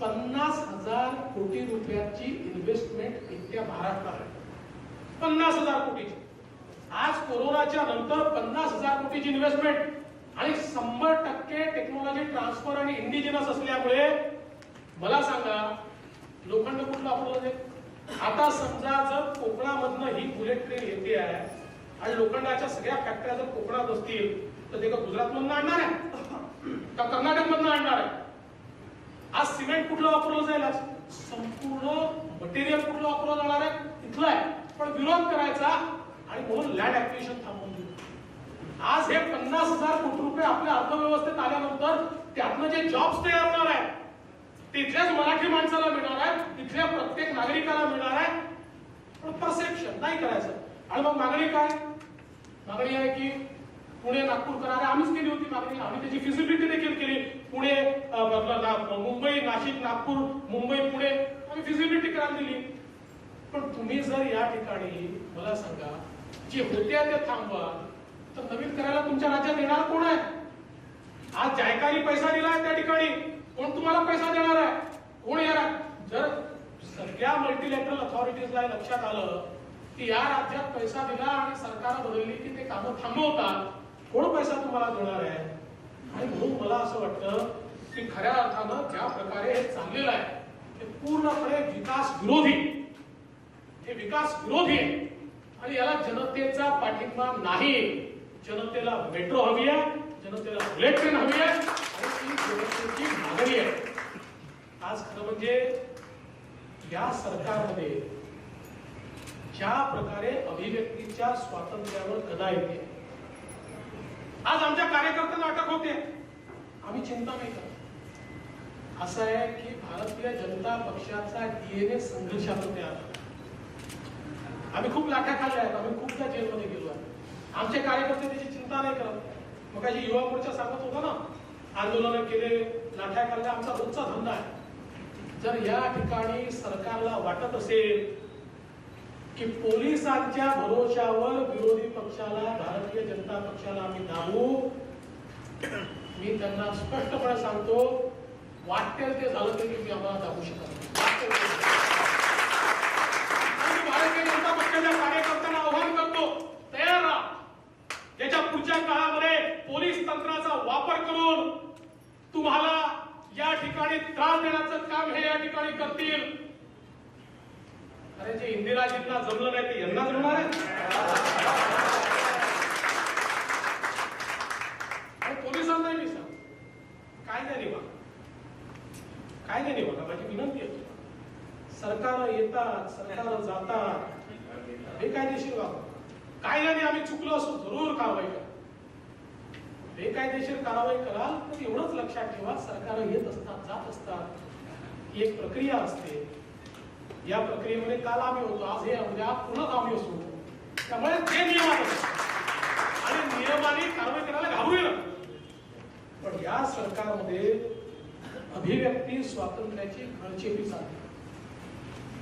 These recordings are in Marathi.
पन्नास हजार कोटी रुपयाची इन्व्हेस्टमेंट इतक्या महाराष्ट्रात आहे. पन्नास हजार कोटीची. आज कोरोनाच्या नंतर पन्नास हजार कोटीची इन्व्हेस्टमेंट आणि शंभर टक्के टेक्नॉलॉजी ट्रान्सफर आणि इंडिजिनस असल्यामुळे मला सांगा लोखंड कुठलं वापरलं जाईल म्हणजे? आता समजा जर कोकणामधनं ही बुलेट ट्रेन येते आहे आणि लोखंडाच्या सगळ्या फॅक्टऱ्या जर कोकणात असतील तर ते का गुजरातमधनं आणणार आहे. का कर्नाटकमधनं आणणार आहे? आज सिमेंट कुठलं वापरलं जाईल आज? संपूर्ण मटेरियल कुठलं वापरलं जाणार आहे? इथलं आहे. पण विरोध करायचा आणि म्हणून लँड ऍक्विशन थांबवून दिलं आज हे पन्नास हजार कोटी रुपये आपल्या अर्थव्यवस्थेत आल्यानंतर त्यातनं जे जॉब्स तयार होणार आहेत तिथल्याच मराठी माणसाला मिळणार आहे तिथल्या प्रत्येक नागरिकाला मिळणार आहे पण परसेप्शन नाही करायचं. आणि मग मागणी काय? मागणी आहे की पुणे नागपूर करारे आम्हीच केली होती मागणी. आम्ही त्याची फिजिबिलिटी देखील केली पुणे अ, आपलं ना- मुंबई नाशिक नागपूर मुंबई पुणे आम्ही फिजिबिलिटी करायला दिली. पण तुम्ही जर या ठिकाणी मला सांगा जे होत्या ते थांबवा तर नवीन करायला तुमच्या राज्यात येणार कोण आहे? आज जायकाने पैसा दिलाय त्या ठिकाणी. कोण तुम्हाला पैसा देणार आहे? कोण येणार जर सगळ्या मल्टीलॅटरल अथॉरिटीजला लक्षात आलं की या राज्यात पैसा दिला आणि सरकार बदलली की ते कामं थांबवतात कोण पैसा तुम्हाला देणार आहे? आणि म्हणून मला असं वाटतं की खऱ्या अर्थानं ज्या प्रकारे हे चाललेलं आहे ते पूर्णपणे विकास विरोधी. हे विकास विरोधी आहे. आणि याला जनतेचा पाठिंबा नाही. जनतेला मेट्रो हवी आहे जनतेला बुलेट ट्रेन हवी आहे आणि ती जनतेची मागणी आहे. आज खरं म्हणजे या सरकारमध्ये ज्या प्रकारे अभिव्यक्तीच्या स्वातंत्र्यावर गदा येते आज आमच्या कार्यकर्त्यांना अटक होते. आम्ही चिंता नाही करत. असं आहे की भारतीय जनता पक्षाचा डीएनए संघर्षातून तयार आम्ही खूप लाठ्या खाल्ल्या आहेत आम्ही खूपदा जेलमध्ये गेलो आहे. आमचे कार्यकर्ते त्याची चिंता नाही करत. मग काही युवा मोर्चा सांगत होता ना आंदोलन केले लाठ्या खाल्ल्या आमचा रोजचा धंदा आहे. जर या ठिकाणी सरकारला वाटत असेल की पोलिसांच्या भरोशावर विरोधी पक्षाला भारतीय जनता पक्षाला आम्ही दाबू मी त्यांना स्पष्टपणे सांगतो वाटेल ते झालं तरी मी आम्हाला दाखवू शकत नाही. भारतीय जनता पक्षाच्या कार्यकर्त्यांना आव्हान करतो तयार राहा. याच्या पुढच्या काळामध्ये पोलीस तंत्राचा वापर करून तुम्हाला या ठिकाणी त्रास देण्याचं काम हे या ठिकाणी करतील. अरे जे इंदिराजींना जमलं नाही ते यांना जमणार आहे आणि पोलिसांनाही मी सांग काय नाही बघा काय नाही बघा माझी विनंती आहे सरकार येतात सरकार जातात. बेकायदेशीर वापर कायद्याने आम्ही चुकलो असो जरूर कारवाई करा. बेकायदेशीर कारवाई कराल तर एवढंच लक्षात ठेवा सरकार येत असतात जात असतात. एक प्रक्रिया असते. या प्रक्रियेमध्ये काल आम्ही होतो आज हे उद्या पुन्हा आम्ही असू. त्यामुळे ते नियम आणि नियमाने कारवाई करायला घाबरू नका. पण या सरकारमध्ये अभिव्यक्ती स्वातंत्र्याची गळचेपी चालते.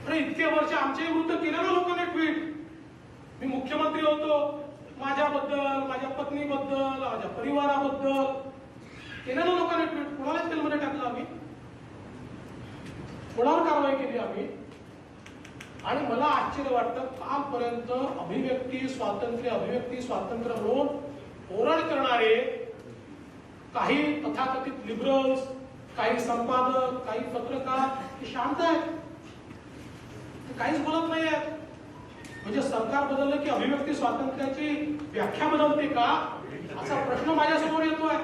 अरे इतके वर्ष आमच्या वृद्ध केलेलं लोकांनी ट्विट. मी मुख्यमंत्री होतो माझ्याबद्दल माझ्या पत्नीबद्दल माझ्या परिवाराबद्दल. केलेलं लोकांनी ट्विट. कोणालाच जेलमध्ये टाकलं आम्ही? कोणावर कारवाई केली आम्ही? आणि मला आश्चर्य वाटतं कालपर्यंत अभिव्यक्ती स्वातंत्र्य अभिव्यक्ती स्वातंत्र्य म्हणून ओरड करणारे काही तथाकथित लिबरल्स काही संपादक काही पत्रकार हे शांत आहेत. काहीच बोलत नाही आहेत म्हणजे सरकार बदललं की अभिव्यक्ती स्वातंत्र्याची व्याख्या बदलते का? असा प्रश्न माझ्यासमोर येतोय.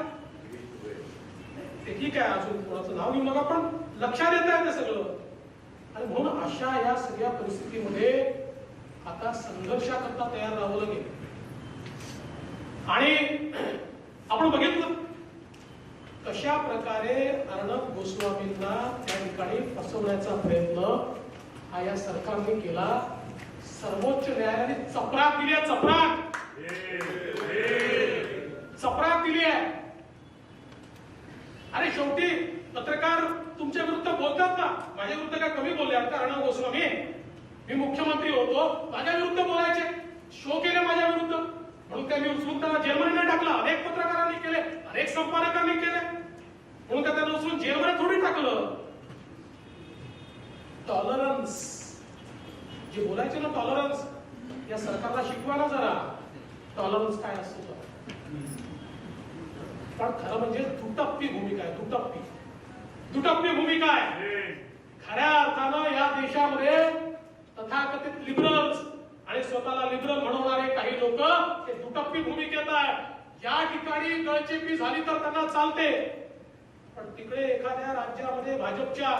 ते ठीक आहे अजून कोणाचं नाव घेऊ नका पण लक्षात येत आहे ते सगळं. आणि म्हणून अशा या सगळ्या परिस्थितीमध्ये आता संघर्षाकरता तयार राहावं लागेल. आणि आपण बघितलं कशा प्रकारे अर्णब गोस्वामींना त्या ठिकाणी फसवण्याचा प्रयत्न हा या सरकारने केला. सर्वोच्च न्यायालयाने चपराक दिली आहे चपराक. चपराक दिली आहे. अरे शेवटी पत्रकार तुमच्या विरुद्ध बोलतात ना माझ्या विरुद्ध काय कमी बोलले? आता अर्णव गोस्वामी मी मुख्यमंत्री होतो. माझ्या विरुद्ध बोलायचे. शो केले माझ्या विरुद्ध. म्हणून त्या मी उचलून त्यांना जेलमध्ये टाकलं? अनेक पत्रकारांनी केले. अनेक संपादकांनी केले. म्हणून त्यांना उचलून जेलमध्ये थोडी टाकलं? टॉलरन्स जे बोलायचे ना टॉलरन्स या सरकारला शिकवा ना जरा. टॉलरन्स काय असतो पण खरं म्हणजे दुटप्पी भूमिका आहे दुटप्पी. दुटप्पी भूमिका आहे. खऱ्या अर्थानं या देशामध्ये तथाकथित लिबरल्स आणि स्वतःला लिबरल म्हणवणारे काही लोक हे दुटप्पी भूमिकेत आहे या ठिकाणी गळचेपी झाली तर त्यांना चालते. पण तिकडे एखाद्या राज्यामध्ये भाजपच्या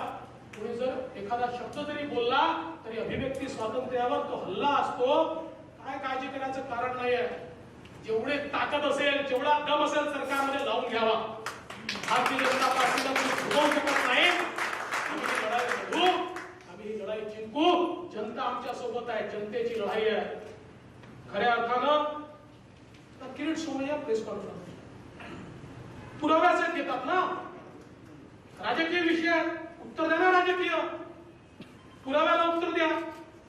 कोणी जर एखादा शब्द जरी बोलला तरी अभिव्यक्ती स्वातंत्र्यावर तो हल्ला असतो. काय काळजी करायचं कारण नाही आहे जेवढे ताकद असेल जेवढा दम असेल सरकारमध्ये लावून घ्यावा. भारतीय जनता पार्टीला कोणी थांबवू शकत नाही. आम्ही ही लढाई लढू. आम्ही ही लढाई जिंकू. जनता आमच्यासोबत आहे. जनतेची लढाई आहे. खऱ्या अर्थानं किरीट सोमय्या प्रेस कॉन्फरन्स पुराव्याचे घेतात ना? राजकीय विषय उत्तर देणार ना राजकीय? पुराव्याला उत्तर द्या.